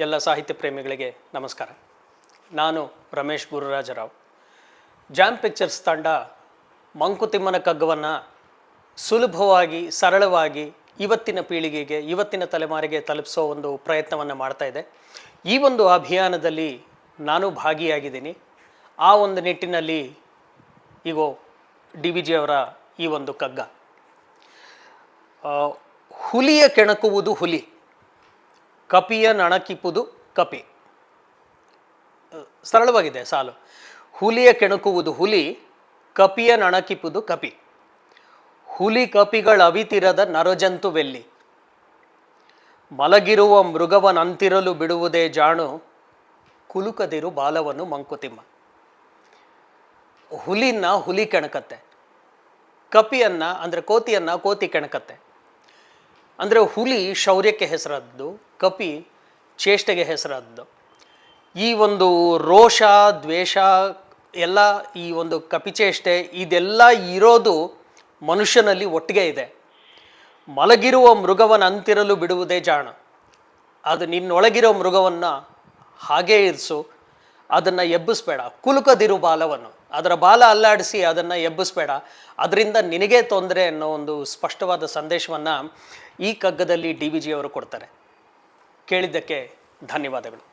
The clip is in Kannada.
ಎಲ್ಲ ಸಾಹಿತ್ಯ ಪ್ರೇಮಿಗಳಿಗೆ ನಮಸ್ಕಾರ. ನಾನು ರಮೇಶ್ ಗುರುರಾಜರಾವ್. ಜಾಮ್ ಪಿಕ್ಚರ್ಸ್ ತಂಡ ಮಂಕುತಿಮ್ಮನ ಕಗ್ಗವನ್ನು ಸುಲಭವಾಗಿ, ಸರಳವಾಗಿ ಇವತ್ತಿನ ಪೀಳಿಗೆಗೆ, ಇವತ್ತಿನ ತಲೆಮಾರಿಗೆ ತಲುಪಿಸೋ ಒಂದು ಪ್ರಯತ್ನವನ್ನು ಮಾಡ್ತಾ ಇದೆ. ಈ ಒಂದು ಅಭಿಯಾನದಲ್ಲಿ ನಾನು ಭಾಗಿಯಾಗಿದ್ದೀನಿ. ಆ ಒಂದು ನಿಟ್ಟಿನಲ್ಲಿ ಈಗೋ ಡಿ ವಿ ಜಿ ಅವರ ಈ ಒಂದು ಕಗ್ಗ. ಹುಲಿಯ ಕೆಣಕುವುದು ಹುಲಿ. ಕಪಿಯ ನಣಕಿಪುದು ಕಪಿ. ಸರಳವಾಗಿದೆ ಸಾಲು. ಹುಲಿಯ ಕೆಣಕುವುದು ಹುಲಿ, ಕಪಿಯ ನಣಕಿಪುದು ಕಪಿ. ಹುಲಿ ಕಪಿಗಳ ಅವಿತಿರದ ನರಜಂತುವೆಲ್ಲಿ ಮಲಗಿರುವ ಮೃಗವನಂತಿರಲು ಬಿಡುವುದೇ ಜಾಣು, ಕುಲುಕದಿರು ಬಾಲವನ್ನು ಮಂಕುತಿಮ್ಮ. ಹುಲಿನ ಹುಲಿ ಕೆಣಕತ್ತೆ. ಕಪಿಯನ್ನ ಅಂದರೆ ಕೋತಿಯನ್ನ ಕೋತಿ ಕೆಣಕತ್ತೆ. ಅಂದರೆ ಹುಲಿ ಶೌರ್ಯಕ್ಕೆ ಹೆಸರಾದ್ದು ಕಪಿ ಚೇಷ್ಟೆಗೆ ಹೆಸರಾದ್ದು ಈ ಒಂದು ರೋಷ, ದ್ವೇಷ ಎಲ್ಲ ಈ ಒಂದು ಕಪಿಚೇಷ್ಟೆ ಇದೆಲ್ಲ ಇರೋದು ಮನುಷ್ಯನಲ್ಲಿ ಒಟ್ಟಿಗೆ ಇದೆ. ಮಲಗಿರುವ ಮೃಗವನ್ನು ಅಂತಿರಲು ಬಿಡುವುದೇ ಜಾಣ. ಅದು ನಿನ್ನೊಳಗಿರೋ ಮೃಗವನ್ನು ಹಾಗೇ ಇರಿಸು, ಅದನ್ನು ಎಬ್ಬಿಸ್ಬೇಡ. ಕುಲುಕದಿರು ಬಾಲವನ್ನು ಅದರ ಬಾಲ ಅಲ್ಲಾಡಿಸಿ ಅದನ್ನು ಎಬ್ಬಿಸ್ಬೇಡ. ಅದರಿಂದ ನಿನಗೆ ತೊಂದರೆ ಅನ್ನೋ ಒಂದು ಸ್ಪಷ್ಟವಾದ ಸಂದೇಶವನ್ನು ಈ ಕಗ್ಗದಲ್ಲಿ ಡಿ ವಿ ಜಿಯವರು ಕೊಡ್ತಾರೆ. ಕೇಳಿದ್ದಕ್ಕೆ ಧನ್ಯವಾದಗಳು.